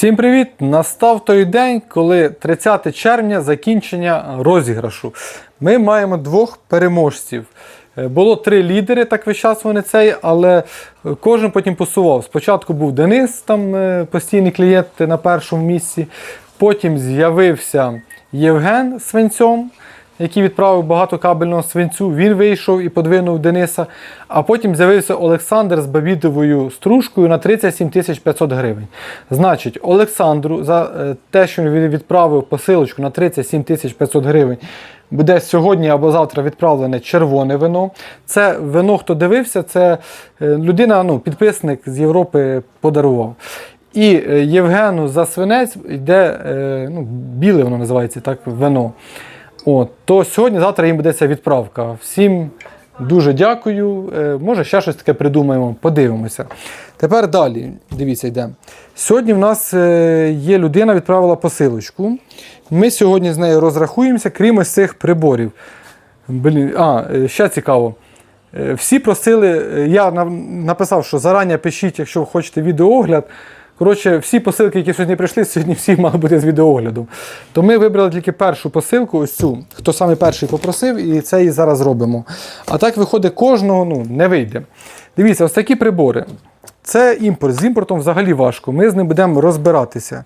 Всім привіт! Настав той день, коли 30 червня закінчення розіграшу. Ми маємо двох переможців. Е, Було три лідери, так весь час вони цей, але е, кожен потім посував. Спочатку був Денис, там е, постійний клієнт на першому місці. Потім з'явився Євген Свинцьом, який відправив багато кабельного свинцю. Він вийшов і подвинув Дениса. А потім з'явився Олександр з бабідовою стружкою на 37 тисяч 500 гривень. Значить, Олександру за е, те, що він відправив посилочку на 37 тисяч 500 гривень. Буде сьогодні або завтра відправлене червоне вино. Це вино, хто дивився, це е, людина, ну, підписник з Європи подарував. І е, Євгену за свинець йде ну, біле воно називається так, вино. От, то сьогодні-завтра їм буде ця відправка. Всім дуже дякую. Е, може, ще щось таке придумаємо, подивимося. Тепер далі. Дивіться, йдемо. Сьогодні в нас е, є людина, відправила посилочку. Ми сьогодні з нею розрахуємося, крім ось цих приборів. Блін, а, е, ще цікаво. Всі просили, я на- написав, що зарані пишіть, якщо ви хочете відеоогляд. Коротше, всі посилки, які сьогодні прийшли, сьогодні всі мали бути з відеооглядом. То ми вибрали тільки першу посилку, ось цю, хто саме перший попросив, і це і зараз робимо. А так виходить, кожного ну, не вийде. Дивіться, ось такі прибори. Це імпорт. З імпортом взагалі важко. Ми з ним будемо розбиратися.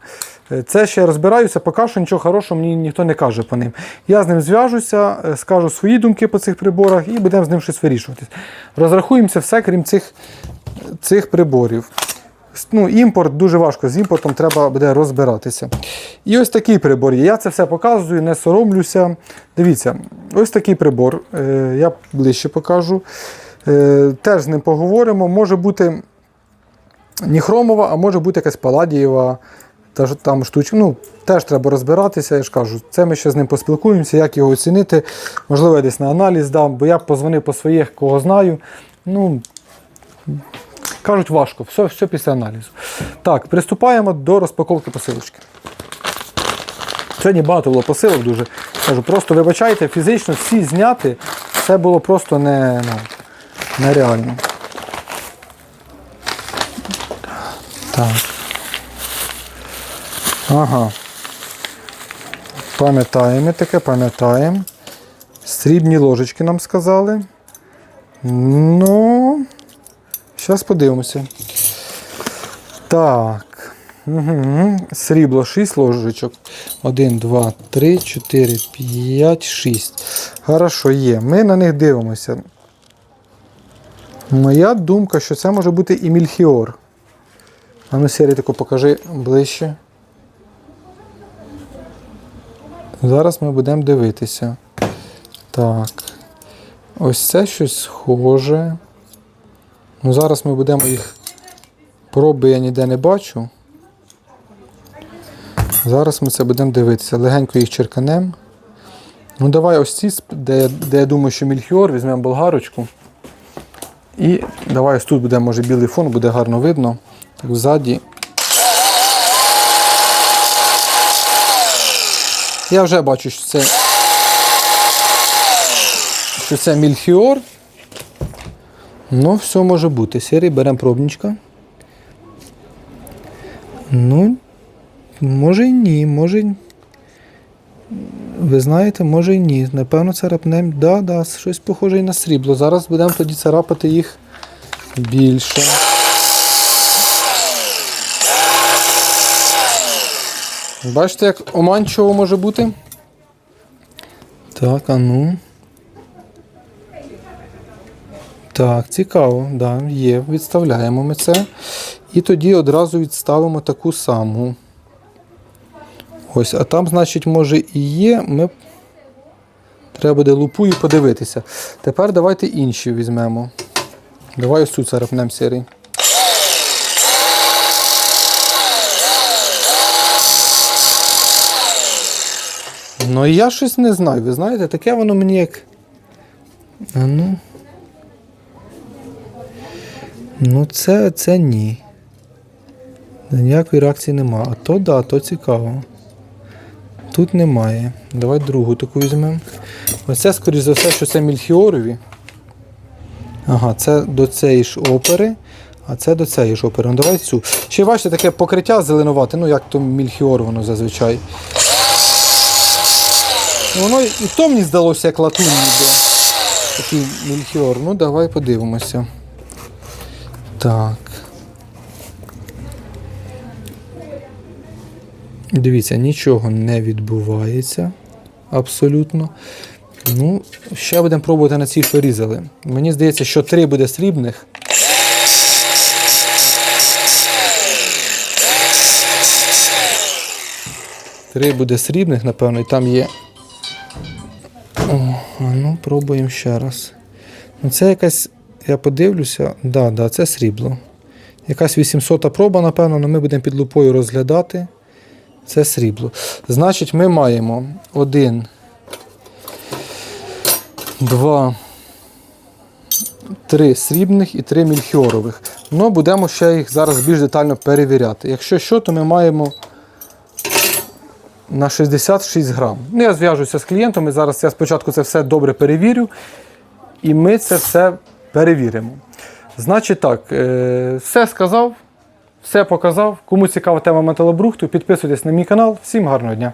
Е, Це ще я розбираюся, поки що нічого хорошого мені ніхто не каже по ним. Я з ним зв'яжуся, е, скажу свої думки по цих приборах і будемо з ним щось вирішувати. Розрахуємося все, крім цих, цих приборів. Ну, імпорт дуже важко, з імпортом треба буде розбиратися. І ось такий прибор. Я це все показую, не соромлюся. Дивіться, ось такий прибор. Е, Я ближче покажу. Е, Теж з ним поговоримо. Може бути ніхромова, а може бути якась паладієва. Та там штучка. Ну, теж треба розбиратися, я ж кажу. Це ми ще з ним поспілкуємося, як його оцінити. Можливо, я десь на аналіз дам, бо я позвонив по своїх, кого знаю. Ну, кажуть, важко, все, все після аналізу. Так, приступаємо до розпаковки посилочки. Сьогодні багато було посилок дуже. Кажу, просто вибачайте, фізично всі зняти, це було просто не, ну, нереально. Так. Ага. Пам'ятаємо таке, пам'ятаємо. Срібні ложечки нам сказали. Ну, зараз подивимося. Так. Угу. Срібло 6 ложечок. 1, 2, 3, 4, 5, 6. Хорошо, є. Ми на них дивимося. Моя думка, що це може бути і мільхіор. А ну, Сірі, таку покажи ближче. Зараз ми будемо дивитися. Так. Ось це щось схоже. Ну, зараз ми будемо їх. Проби я ніде не бачу. Зараз ми це будемо дивитися. Легенько їх черканемо. Ну, давай ось ці, де, де я думаю, що мільхіор, візьмемо болгарочку. І давай ось тут буде, може, білий фон, буде гарно видно. Так, ззаді. Я вже бачу, що це. Що це мільхіор. Ну, все може бути. Сірий, беремо пробничка. Ну, може й ні, може. Ви знаєте, може й ні. Напевно, царапнемо. Да, да, щось похоже і на срібло. Зараз будемо тоді царапати їх більше. Бачите, як оманчиво може бути? Так, а ну. Так, цікаво, да, є. Відставляємо ми це. І тоді одразу відставимо таку саму. Ось, а там, значить, може і є. Ми... Треба буде лупою подивитися. Тепер давайте інші візьмемо. Давай ось цю царапнемо сірий. Ну я щось не знаю. Ви знаєте, таке воно мені як. А ну. Ну, це, це ні. Ніякої реакції нема. А то да, то цікаво. Тут немає. Давай другу таку візьмемо. Оце, скоріш за все, що це мільхіорові. Ага, це до цієї ж опери. А це до цієї жопи. Ну, давай цю. Ще бачите, таке покриття зеленувате, ну як то мільхіор воно зазвичай. Ну, Воно і то мені здалося, як латунь ніби. Такий мільхіор. Ну, давай подивимося. Так. Дивіться, нічого не відбувається. Абсолютно. Ну, ще будемо пробувати на ці, що. Мені здається, що три буде срібних. Три буде срібних, напевно, і там є. О, ну, пробуємо ще раз. Ну, це якась, я подивлюся, да, да, це срібло. Якась 800 проба, напевно, але ми будемо під лупою розглядати. Це срібло. Значить, ми маємо один, два, три срібних і три мільхіорових. Ну, будемо ще їх зараз більш детально перевіряти. Якщо що, то ми маємо на 66 грам. Ну, я зв'яжуся з клієнтом і зараз я спочатку це все добре перевірю. І ми це все перевіримо. Значить так, е, все сказав, все показав. Кому цікава тема металобрухту, підписуйтесь на мій канал. Всім гарного дня!